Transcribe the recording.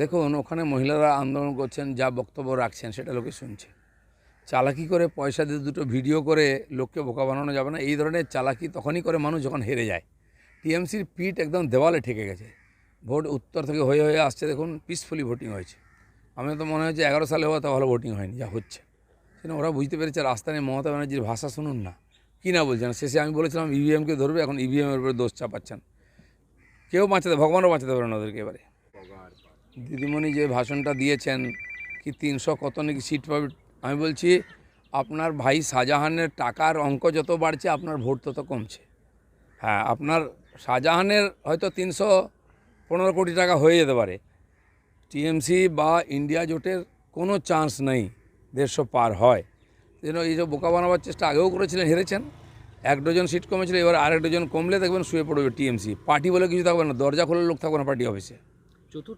দেখুন, ওখানে মহিলারা আন্দোলন করছেন, যা বক্তব্য রাখছেন, সেটা লোকে শুনছে। চালাকি করে পয়সা দিয়ে দুটো ভিডিও করে লোককে বোকা বানানো যাবে না। এই ধরনের চালাকি তখনই করে মানুষ যখন হেরে যায়। টিএমসির পিঠ একদম দেওয়ালে ঠেকে গেছে। ভোট উত্তর থেকে হয়ে হয়ে আসছে, দেখুন পিসফুলি ভোটিং হয়েছে। আমি তো মনে হয়েছে এগারো সালে হওয়া তো ভালো ভোটিং হয়নি, যা হচ্ছে। সেটা ওরা বুঝতে পেরেছে, রাস্তা নিয়ে মমতা ব্যানার্জির ভাষা শুনুন না। কী না বলছেন? শেষে আমি বলেছিলাম ইভিএমকে ধরবে, এখন ইভিএমের উপরে দোষ চাপাচ্ছেন। কেউ বাঁচাতে, ভগবানও বাঁচাতে পারে না ওদেরকে এবারে। দিদিমণি যে ভাষণটা দিয়েছেন, কি তিনশো কত নাকি সিট পাবে? আমি বলছি, আপনার ভাই শাহজাহানের টাকার অঙ্ক যত বাড়ছে, আপনার ভোট তত কমছে। হ্যাঁ আপনার শাহজাহানের হয়তো তিনশো পনেরো কোটি টাকা হয়ে যেতে পারে। টিএমসি বা ইন্ডিয়া জোটের কোনো চান্স নেই, দেড়শো পার হয়। যেন এই যে বোকা বানাবার চেষ্টা আগেও করেছিলেন, হেরেছেন। এক ডজন সিট কমেছিল, এবার আরেক ডজন কমলে দেখবেন শুয়ে পড়বে টিএমসি। পার্টি বলে কিছু থাকবে না, দরজা খোলার লোক থাকবে না পার্টি অফিসে।